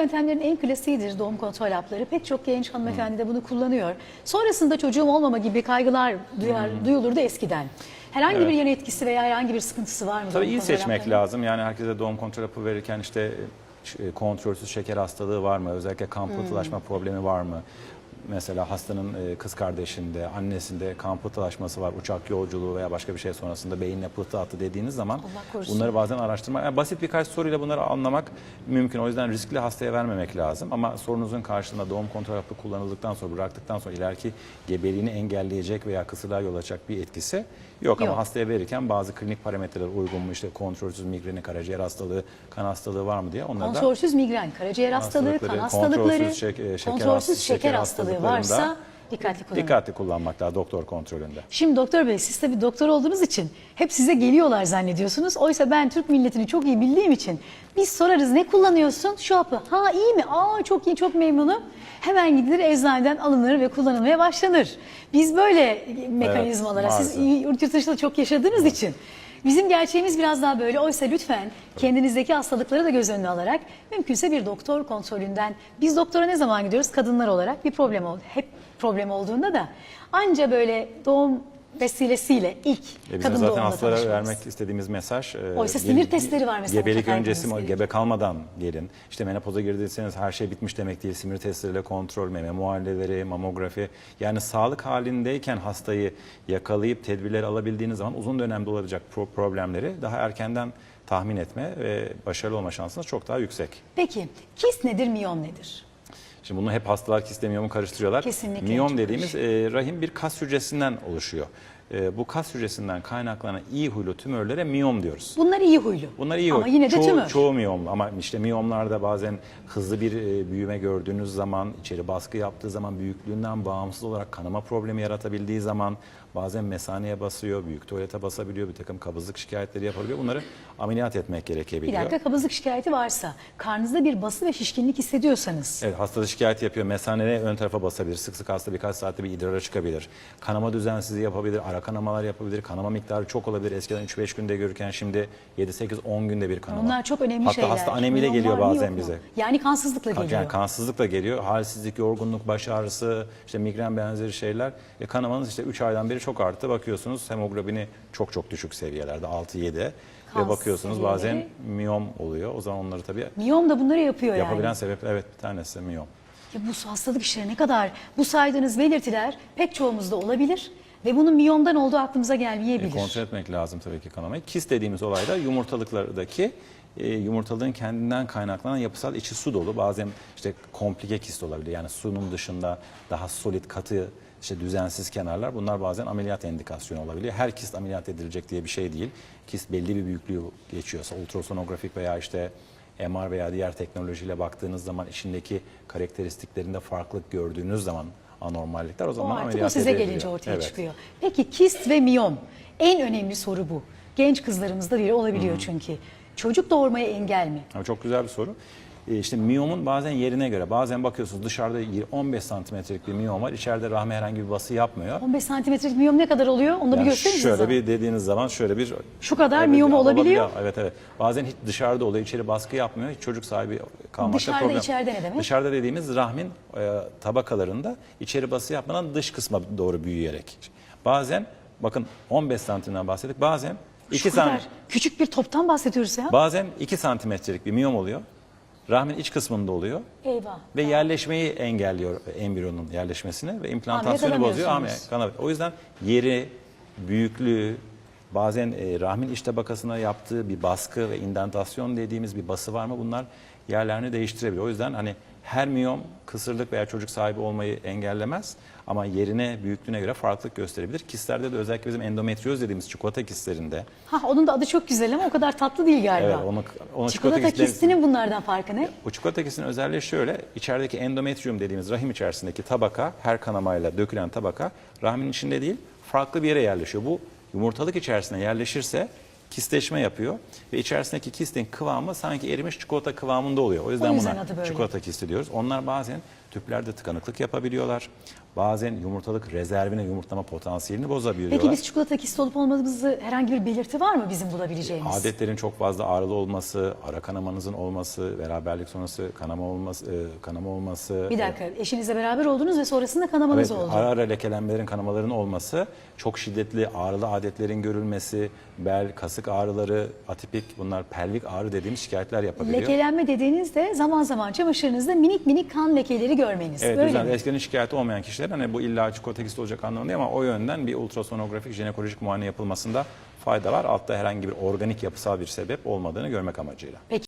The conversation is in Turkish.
yöntemlerin en klasiğidir doğum kontrol hapları. Pek çok genç hanımefendi de bunu kullanıyor. Sonrasında çocuğum olmama gibi kaygılar duyar, duyulurdu eskiden. Herhangi bir Evet. yan etkisi veya herhangi bir sıkıntısı var mı? Tabii doğum iyi kontrol seçmek haplarının? lazım. Yani herkese doğum kontrol hapı verirken işte e, kontrolsüz şeker hastalığı var mı? Özellikle kan pıhtılaşma problemi var mı? Mesela hastanın e, kız kardeşinde, annesinde kan pıhtılaşması var, uçak yolculuğu veya başka bir şey sonrasında beyinle pıhtı attı dediğiniz zaman bunları bazen araştırma, yani basit birkaç soruyla bunları anlamak mümkün. O yüzden riskli hastaya vermemek lazım. Ama sorunuzun karşılığında doğum kontrol hapı kullanıldıktan sonra, bıraktıktan sonra ileriki gebeliğini engelleyecek veya kısırlığa yol açacak bir etkisi yok. Yok. Ama hastaya verirken bazı klinik parametreler uygun mu? İşte kontrolsüz migreni, karaciğer hastalığı, kan hastalığı var mı diye onları da Kontrolsüz migren, karaciğer hastalığı, kan Hastalıkları, kontrolsüz şek- e, şeker kontrolsüz şeker şeker hastalığı hastalıklarında varsa dikkatli kullanın. dikkatli kullanmak lazım doktor kontrolünde. Şimdi doktor bey siz tabii doktor olduğunuz için hep size geliyorlar zannediyorsunuz. Oysa ben Türk milletini çok iyi bildiğim için biz sorarız ne kullanıyorsun? Şu hapı. Ha iyi mi? Aa çok iyi çok memnunum. Hemen gidilir eczaneden alınır ve kullanılmaya başlanır. Biz böyle mekanizmalara siz maalesef. yurt dışında çok yaşadığınız için Bizim gerçeğimiz biraz daha böyle. Oysa lütfen kendinizdeki hastalıkları da göz önüne alarak mümkünse bir doktor kontrolünden. Biz doktora ne zaman gidiyoruz? Kadınlar olarak bir problem oldu. Hep problem olduğunda da anca böyle doğum vesilesiyle ilk E kadın zaten hastalara tanışmamız. vermek istediğimiz mesaj. e, Oysa ge- sinir testleri var mesela Gebelik öncesi yapılması gebe kalmadan gelin. İşte menopoza girdiyseniz her şey bitmiş demek değil. Sinir testleriyle kontrol, meme muayeneleri, mamografi. Yani sağlık halindeyken hastayı yakalayıp tedbirler alabildiğiniz zaman uzun dönemde pro- problemleri daha erkenden tahmin etme ve başarılı olma şansınız çok daha yüksek. Peki kist nedir, miyom nedir? Şimdi bunu hep hastalar kist miyomu karıştırıyorlar. Kesinlikle, Miyom dediğimiz e, rahim bir kas hücresinden oluşuyor. E, bu kas hücresinden kaynaklanan iyi huylu tümörlere miyom diyoruz. Bunlar iyi huylu. Bunlar iyi Ama huy. yine de çoğu, tümör. Çoğu miyom ama işte miyomlarda bazen hızlı bir e, büyüme gördüğünüz zaman, içeri baskı yaptığı zaman büyüklüğünden bağımsız olarak kanama problemi yaratabildiği zaman bazen mesaneye basıyor, büyük tuvalete basabiliyor, bir takım kabızlık şikayetleri yapabiliyor. Bunları ameliyat etmek Bir gerekebiliyor. dakika kabızlık şikayeti varsa, karnınızda bir bası ve şişkinlik hissediyorsanız, Evet hasta şikayet yapıyor. Mesaneye ön tarafa basabilir. Sık sık hasta birkaç saatte bir idrara çıkabilir. Kanama düzensizliği yapabilir. Ara kanamalar yapabilir. Kanama miktarı çok olabilir. Eskiden 3-5 günde görürken şimdi 7-8-10 günde bir kanama. onlar çok önemli Hatta şeyler. hasta anemiyle Miyom geliyor bazen bize. Yani kansızlıkla geliyor. Yani kansızlıkla geliyor. Halsizlik, yorgunluk, baş ağrısı, işte migren benzeri şeyler. E, kanamanız işte 3 aydan beri çok arttı. Bakıyorsunuz hemoglobini çok çok düşük seviyelerde 6-7 Kan ve bakıyorsunuz bazen miyom oluyor. O zaman onları tabii Miyom da bunları yapıyor yapabilen yani. sebep evet bir tanesi miyom. Ya bu hastalık işleri ne kadar bu saydığınız belirtiler pek çoğumuzda olabilir ve bunun miyomdan olduğu aklımıza E, gelmeyebilir. kontrol etmek lazım tabii ki kanamayı. Kist dediğimiz olayda yumurtalıklardaki e, yumurtalığın kendinden kaynaklanan yapısal içi su dolu. Bazen işte komplike kist olabilir. Yani sunun dışında daha solid, katı, işte düzensiz kenarlar. Bunlar bazen ameliyat indikasyonu olabiliyor. Her kist ameliyat edilecek diye bir şey değil. Kist belli bir büyüklüğü geçiyorsa ultrasonografik veya işte MR veya diğer teknolojiyle baktığınız zaman içindeki karakteristiklerinde farklılık gördüğünüz zaman anormallikler o O zaman artık ameliyat o size ediliyor. gelince ortaya Evet. çıkıyor. Peki kist ve miyom en önemli soru bu. Genç kızlarımızda bile olabiliyor çünkü. Çocuk doğurmaya engel mi? Çok güzel bir soru. Ee, İşte miyomun bazen yerine göre, bazen bakıyorsunuz dışarıda 15 santimetrelik bir miyom var. İçeride rahmi herhangi bir bası yapmıyor. 15 santimetrelik miyom ne kadar oluyor? Onu da bir Yani gösterir misiniz? şöyle bir dediğiniz zaman şöyle bir... Şu kadar miyomu olabiliyor. Evet evet. Bazen hiç dışarıda oluyor, içeri baskı yapmıyor. Hiç çocuk sahibi kalmakta Dışarıda, problem. içeride ne demek? Dışarıda dediğimiz rahmin e, tabakalarında içeri bası yapmadan dış kısma doğru büyüyerek. Bazen bakın 15 santimden bahsettik. Bazen 2 Şu santim. küçük bir toptan bahsediyoruz ya. Bazen 2 santimetrelik bir miyom oluyor. Rahmin iç kısmında oluyor. Eyvah. Ve yerleşmeyi engelliyor embriyonun yerleşmesini ve implantasyonu bozuyor. Hamile kalamıyor. O yüzden yeri, büyüklüğü, bazen e, rahmin iç tabakasına yaptığı bir baskı ve indentasyon dediğimiz bir bası var mı? Bunlar yerlerini değiştirebilir. O yüzden hani her miyom kısırlık veya çocuk sahibi olmayı engellemez ama yerine, büyüklüğüne göre farklılık gösterebilir. Kistlerde de özellikle bizim endometrioz dediğimiz çikolata kistlerinde Ha onun da adı çok güzel ama o kadar tatlı değil galiba. Evet, onu- onu çikolata çikolata kistinin bunlardan farkı ne? Bu çikolata kistinin özelliği şöyle. içerideki endometrium dediğimiz rahim içerisindeki tabaka, her kanamayla dökülen tabaka rahmin içinde değil, farklı bir yere yerleşiyor. Bu yumurtalık içerisine yerleşirse kistleşme yapıyor ve içerisindeki kistin kıvamı sanki erimiş çikolata kıvamında oluyor. O yüzden, O yüzden buna böyle. çikolata kisti diyoruz. Onlar bazen tüplerde tıkanıklık yapabiliyorlar. bazen yumurtalık rezervini, yumurtlama potansiyelini bozabiliyorlar. Peki biz çikolata kisti olup olmadığımızı herhangi bir belirti var mı bizim bulabileceğimiz? Adetlerin çok fazla ağrılı olması, ara kanamanızın olması, beraberlik sonrası kanama olması, e, kanama olması. Bir dakika eşinizle beraber oldunuz ve sonrasında kanamanız Evet, oldu. ara ara lekelenmelerin, kanamaların olması, çok şiddetli ağrılı adetlerin görülmesi, bel, kasık ağrıları, atipik bunlar pelvik ağrı dediğimiz şikayetler yapabiliyor. Lekelenme dediğinizde zaman zaman çamaşırınızda minik minik kan lekeleri görmeniz. Evet, Böyle yüzden mi? eskiden şikayeti olmayan kişiler hani bu illa çikolatekist olacak anlamında değil ama o yönden bir ultrasonografik jinekolojik muayene yapılmasında fayda var. Altta herhangi bir organik yapısal bir sebep olmadığını görmek amacıyla. Peki.